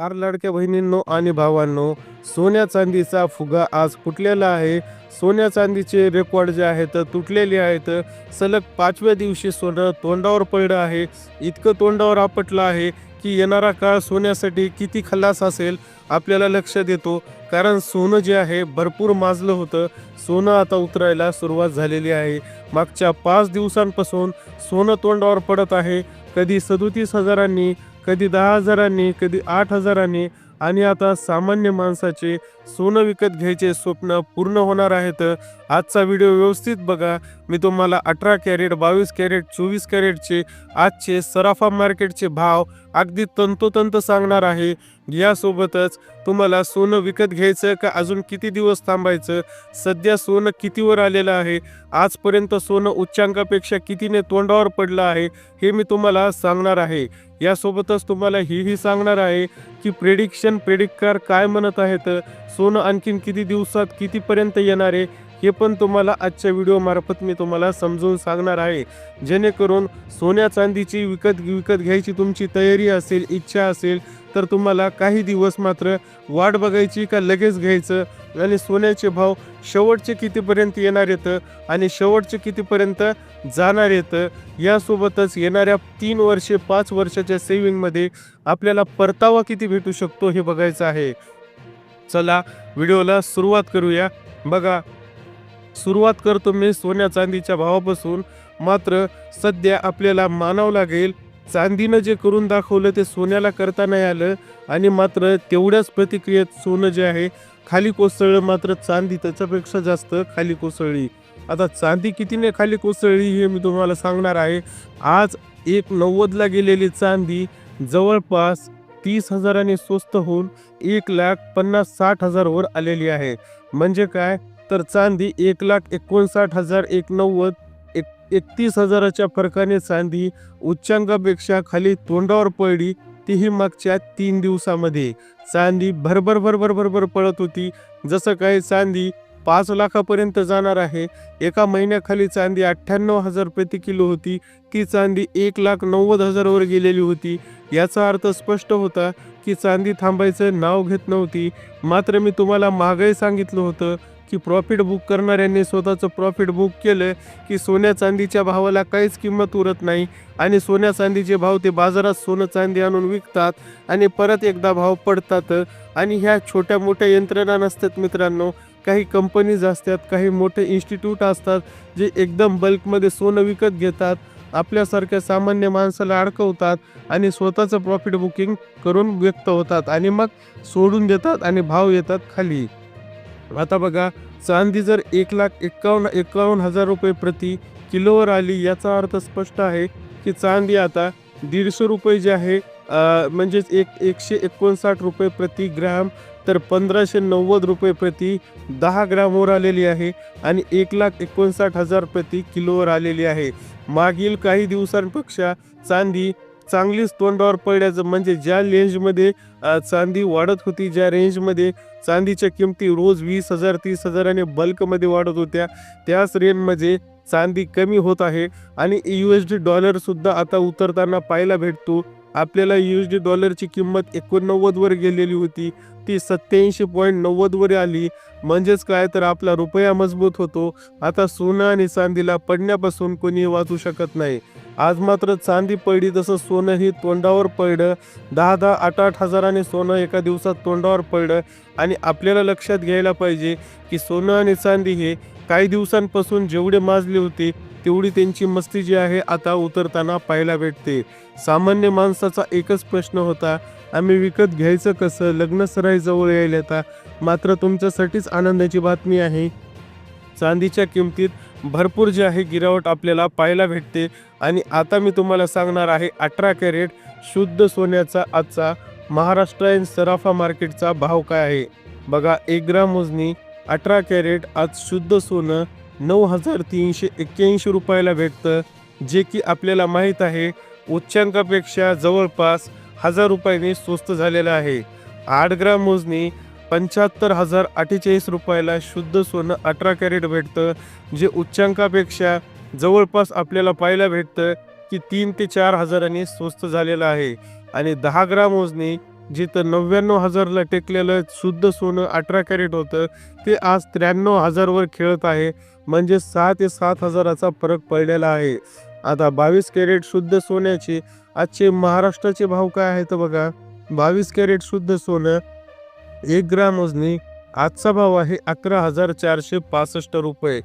चार लाडक्या बहिणींनो आणि भावांनो सोन्या चांदीचा फुगा आज फुटलेला आहे. सोन्या चांदीचे रेकॉर्ड जे आहेत तुटलेले आहेत. सलग पाचव्या दिवशी सोनं तोंडावर पडलं आहे. इतकं तोंडावर आपटलं आहे की येणारा काळ सोन्यासाठी किती खल्लास असेल आपल्याला लक्ष देतो. कारण सोनं जे आहे भरपूर माजलं होतं. सोनं आता उतरायला सुरुवात झालेली आहे. मागच्या पाच दिवसांपासून सोनं तोंडावर पडत आहे. कधी सदोतीस हजारांनी कधी दहा हजारांनी कधी आठ हजारांनी आणि आता सामान्य माणसाचे सोनं विकत घ्यायचे स्वप्न पूर्ण होणार आहेत. आजचा व्हिडिओ व्यवस्थित बघा. मी तुम्हाला अठरा कॅरेट बावीस कॅरेट चोवीस कॅरेटचे आजचे सराफा मार्केटचे भाव अगदी तंतोतंत सांगणार आहे. यासोबतच तुम्हाला सोनं विकत घ्यायचं का अजून किती दिवस थांबायचं? सध्या सोनं कितीवर आलेलं आहे? आजपर्यंत सोनं उच्चांकापेक्षा कितीने तोंडावर पडलं आहे हे मी तुम्हाला सांगणार आहे. यासोबतच तुम्हाला हेही सांगणार आहे की प्रेडिक्शन प्रेडिक्कार काय म्हणत आहेत? सोनं आणखीन किती दिवसात कितीपर्यंत येणार आहे? हे पण तुम्हाला आजच्या व्हिडिओमार्फत मी तुम्हाला समजून सांगणार आहे. जेणेकरून सोन्या चांदीची विकत विकत घ्यायची तुमची तयारी असेल इच्छा असेल तर तुम्हाला काही दिवस मात्र वाट बघायची का लगेच घ्यायचं? आणि सोन्याचे भाव शेवटचे कितीपर्यंत येणार येतं आणि शेवटचे कितीपर्यंत जाणार येतं यासोबतच येणाऱ्या तीन वर्षे पाच वर्षाच्या सेविंगमध्ये आपल्याला परतावा किती भेटू शकतो हे बघायचं आहे. चला व्हिडिओला सुरुवात करूया. बघा सुरुवात करतो मी सोन्या चांदीच्या भावापासून. मात्र सध्या आपल्याला मानावं लागेल चांदीनं जे करून दाखवलं ते सोन्याला करता नाही आलं आणि मात्र तेवढ्याच प्रतिक्रियेत सोनं जे आहे खाली कोसळलं मात्र चांदी त्याच्यापेक्षा जास्त खाली कोसळली. आता चांदी कितीने खाली कोसळली हे मी तुम्हाला सांगणार आहे. आज एक नव्वदला गेलेली चांदी जवळपास तीस हजाराने स्वस्त होऊन एक लाख पन्नास साठ हजारवर आलेली आहे. म्हणजे काय? तर चांदी एक लाख एकोणसाठ हजार एक नव्वद एकतीस हजाराच्या फरकाने चांदी उच्चांकापेक्षा खाली तोंडावर पडली तीही मागच्या तीन दिवसामध्ये. चांदी भरभर भरभर भरभर पळत होती. जसं काही चांदी पाच लाखापर्यंत जाणार आहे एका महिन्याखाली चांदी अठ्ठ्याण्णव हजार प्रति किलो होती ती चांदी एक लाख नव्वद हजारवर गेलेली होती. याचा अर्थ स्पष्ट होता की चांदी थांबायचं नाव घेत नव्हती. मात्र मी तुम्हाला महागाई सांगितलं होतं की प्रॉफिट बुक करणाऱ्यांनी स्वतःचं प्रॉफिट बुक केलं की सोन्या चांदीच्या भावाला काहीच किंमत उरत नाही. आणि सोन्या चांदीचे भाव ते बाजारात सोनं चांदी आणून विकतात आणि परत एकदा भाव पडतात. आणि ह्या छोट्या मोठ्या यंत्रणा नसतात मित्रांनो. काही कंपनीज असतात काही मोठे इन्स्टिट्यूट असतात जे एकदम बल्कमध्ये सोनं विकत घेतात. आपल्यासारख्या सामान्य माणसाला अडकवतात आणि स्वतःचं प्रॉफिट बुकिंग करून व्यक्त होतात आणि मग सोडून देतात आणि भाव येतात खाली. आता बघा चांदी जर एक लाख एक्कावन्न एक्कावन्न हजार रुपये प्रति किलोवर आली याचा अर्थ स्पष्ट आहे की चांदी आता दीडशे रुपये जे आहे म्हणजेच एक एकशे एकोणसाठ रुपये प्रति ग्रॅम तर पंधराशे नव्वद रुपये प्रति दहा ग्रॅमवर आलेली आहे आणि एक लाख एकोणसाठ हजार प्रति किलोवर आलेली आहे. मागील काही दिवसांपेक्षा चांदी चांगलीच तोंडावर पडल्याचं म्हणजे ज्या रेंजमध्ये चांदी वाढत होती ज्या रेंजमध्ये चांदीच्या किमती रोज वीस हजार तीस हजाराने बल्कमध्ये वाढत होत्या. त्याच रेंजमध्ये चांदी कमी होत आहे आणि यू एस डी डॉलरसुद्धा आता उतरताना पाहायला भेटतो. आपल्याला यू एस डी डॉलरची किंमत एकोणनव्वदवर गेलेली होती. ती सत्याऐंशी पॉईंट नव्वदवर आली. म्हणजेच काय तर आपला रुपया मजबूत होतो. आता सोनं आणि चांदीला पडण्यापासून कोणी वाचू शकत नाही. आज मात्र चांदी पडली तसं सोनंही तोंडावर पडलं. दहा दहा आठ आठ हजाराने सोनं एका दिवसात तोंडावर पडलं. आणि आपल्याला लक्षात घ्यायला पाहिजे की सोनं आणि चांदी हे काही दिवसांपासून जेवढे माजले होते तेवढी त्यांची मस्ती जी आहे आता उतरताना पाहायला भेटते. सामान्य माणसाचा एकच प्रश्न होता आम्ही विकत घ्यायचं कसं? लग्न सराईजवळ यायला आता मात्र तुमच्यासाठीच आनंदाची बातमी आहे. चांदीच्या किमतीत भरपूर जे आहे गिरावट आपल्याला पाहायला भेटते. आणि आता मी तुम्हाला सांगणार आहे अठरा कॅरेट शुद्ध सोन्याचा आजचा महाराष्ट्र सराफा मार्केटचा भाव काय आहे? बघा एक ग्राम मोजणी अठरा कॅरेट आज शुद्ध सोनं नऊ हजार तीनशे एक्क्याऐंशी रुपयाला भेटतं. जे की आपल्याला माहीत आहे उच्चांकापेक्षा जवळपास हजार रुपयांनी स्वस्त झालेलं आहे. आठ ग्राम मोजणी पंच्याहत्तर हजार अठ्ठेचाळीस रुपयाला शुद्ध सोनं अठरा कॅरेट भेटतं. जे उच्चांकापेक्षा जवळपास आपल्याला पाहायला भेटतं की तीन ते चार हजारांनी स्वस्त झालेलं आहे. आणि दहा ग्राम मोजणी जिथं नव्याण्णव हजारला टेकलेलं शुद्ध सोनं अठरा कॅरेट होतं ते आज त्र्याण्णव हजारवर खेळत आहे. म्हणजे सहा ते सात हजाराचा फरक पडलेला आहे. आता बावीस कॅरेट शुद्ध सोन्याचे आजचे महाराष्ट्राचे भाव काय आहेत बघा? बावीस कॅरेट शुद्ध सोनं एक ग्राम वजनी आजचा भाव आहे अकरा हजार चारशे पासष्ट रुपये.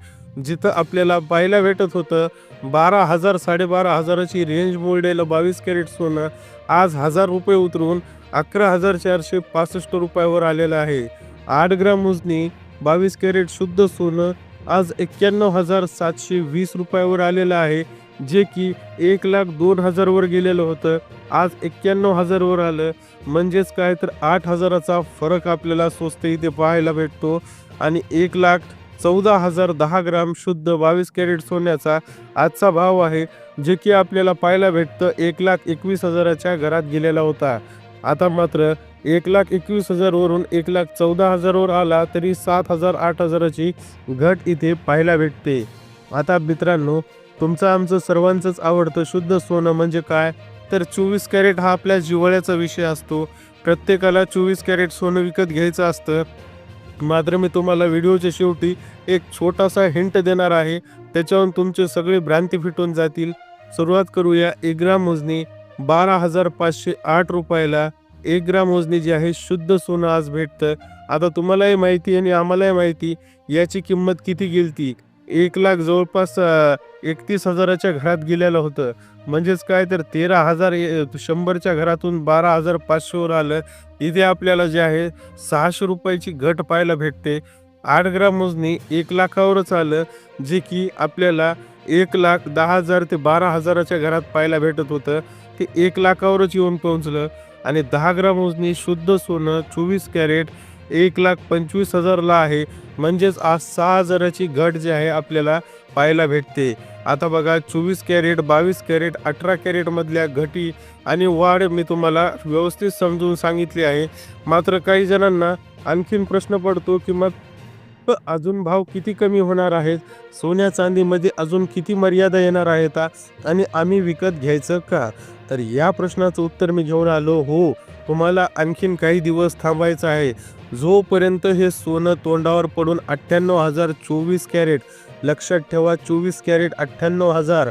जिथं आपल्याला पाहायला भेटत होतं बारा हजार साडेबारा हजाराची रेंज मोडलेलं बावीस कॅरेट सोनं आज हजार रुपये उतरून अकरा हजार चारशे पासष्ट रुपयावर आलेला आहे. आठ ग्राम उजनी बावीस कॅरेट शुद्ध सोनं आज एक्क्याण्णव हजार सातशे वीस रुपयावर आलेलं आहे जे की एक लाख दोन हजारवर गेलेलं होतं. आज एक्क्याण्णव हजारवर आलं. म्हणजेच काय तर आठ हजाराचा फरक आपल्याला स्वस्त इथे पाहायला भेटतो. आणि एक लाख चौदा हजार दहा ग्राम शुद्ध बावीस कॅरेट सोन्याचा आजचा भाव आहे जे की आपल्याला पाहायला भेटतं. एक लाख एकवीस हजाराच्या घरात गेलेला होता. आता मात्र एक लाख एकवीस हजारवरून एक लाख चौदा हजारवर आला तरी सात हजार आठ हजाराची घट इथे पाहायला भेटते. आता मित्रांनो तुमचं आमचं सर्वांचंच आवडतं शुद्ध सोनं म्हणजे काय? तर चोवीस कॅरेट हा आपल्या जिव्हाळ्याचा विषय असतो. प्रत्येकाला चोवीस कॅरेट सोनं विकत घ्यायचं असतं. मात्र मी तुम्हाला व्हिडिओच्या शेवटी एक छोटासा हिंट देणार आहे. त्याच्यावरून तुमचे सगळे भ्रांती फिटून जातील. सुरुवात करूया एक ग्राम मोजणी. बारा हजार पाचशे आठ रुपयाला एक ग्राम मोजणी जी आहे शुद्ध सोनं आज भेटतं. आता तुम्हालाही माहिती आणि आम्हालाही माहिती याची किंमत किती गेलती? एक लाख जवळपास एकतीस हजाराच्या घरात गेलेलं होतं. म्हणजेच काय तर तेरा हजार ए- शंभरच्या घरातून बारा हजार पाचशेवर आलं. इथे आपल्याला जे आहे सहाशे रुपयाची घट पाहायला भेटते. आठ ग्राम मोजणी एक लाखावरच आलं जे की आपल्याला एक लाख दहा हजार ते बारा हजाराच्या घरात पाहायला भेटत होतं. ते एक लाखावरच येऊन पोहोचलं आणि दहा ग्राम मोजणी शुद्ध सोनं चोवीस कॅरेट एक लाख पंचवीस हजारला आहे. म्हणजेच आज सहा हजाराची घट जी आहे आपल्याला पाहायला भेटते. आता बघा चोवीस कॅरेट बावीस कॅरेट अठरा कॅरेटमधल्या घटी आणि वाढ मी तुम्हाला व्यवस्थित समजून सांगितली आहे. मात्र काही जणांना आणखीन प्रश्न पडतो की मग अजून भाव किती कमी होणार आहेत? सोन्या चांदीमध्ये अजून किती मर्यादा येणार आहेत? आणि आम्ही विकत घ्यायचं का? तर या प्रश्नाचं उत्तर मी घेऊन आलो हो. तुम्हाला आणखीन काही दिवस थांबायचं आहे. जोपर्यंत हे सोनं तोंडावर पडून अठ्ठ्याण्णव हजार चोवीस कॅरेट लक्षात ठेवा चोवीस कॅरेट अठ्ठ्याण्णव हजार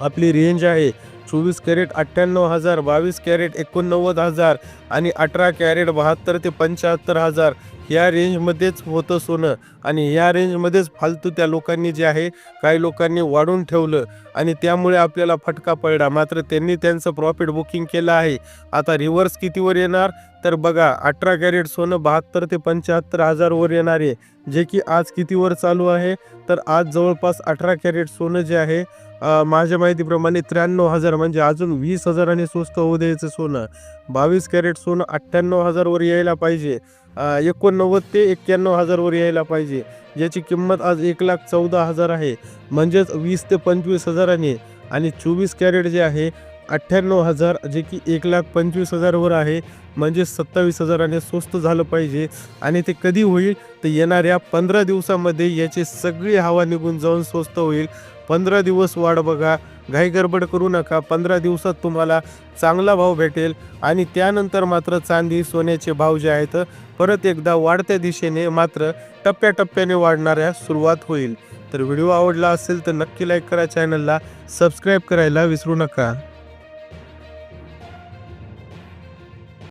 आपली रेंज आहे. चोवीस कॅरेट अठ्ठ्याण्णव हजार बावीस कॅरेट एकोणनव्वद हजार आणि अठरा कॅरेट बहात्तर ते पंच्याहत्तर हजार. या रेंजमध्येच होतं सोनं आणि या रेंजमध्येच फालतू त्या लोकांनी जे आहे काही लोकांनी वाढून ठेवलं आणि त्यामुळे आपल्याला फटका पडला. मात्र त्यांनी त्यांचं प्रॉफिट बुकिंग केलं आहे. आता रिव्हर्स कितीवर येणार? तर बघा अठरा कॅरेट सोनं बहात्तर ते पंच्याहत्तर हजारवर येणार आहे. जे की आज कितीवर चालू आहे? तर आज जवळपास अठरा कॅरेट सोनं जे आहे माझ्या माहितीप्रमाणे त्र्याण्णव हजार म्हणजे अजून वीस हजाराने स्वस्त होऊ द्यायचं सोनं. बावीस कॅरेट सोनं अठ्ठ्याण्णव हजारवर यायला पाहिजे. एकोणनव्वद ते एक्क्याण्णव हजारवर यायला पाहिजे. ज्याची किंमत आज एक लाख चौदा हजार आहे. म्हणजेच वीस ते पंचवीस हजाराने. आणि चोवीस कॅरेट जे आहे अठ्ठ्याण्णव हजार जे की एक लाख पंचवीस हजारवर आहे. म्हणजे सत्तावीस हजाराने स्वस्त झालं पाहिजे. आणि ते कधी होईल? तर येणाऱ्या पंधरा दिवसामध्ये याची सगळी हवा निघून जाऊन स्वस्त होईल. पंधरा दिवस वाढ बघा. घाईगडबड करू नका. पंधरा दिवसात तुम्हाला चांगला भाव भेटेल आणि त्यानंतर मात्र चांदी सोन्याचे भाव जे आहेत परत एकदा वाढत्या दिशेने मात्र टप्प्याटप्प्याने वाढणाऱ्या सुरुवात होईल. तर व्हिडिओ आवडला असेल तर नक्की लाईक करा चॅनलला सबस्क्राईब करायला विसरू नका.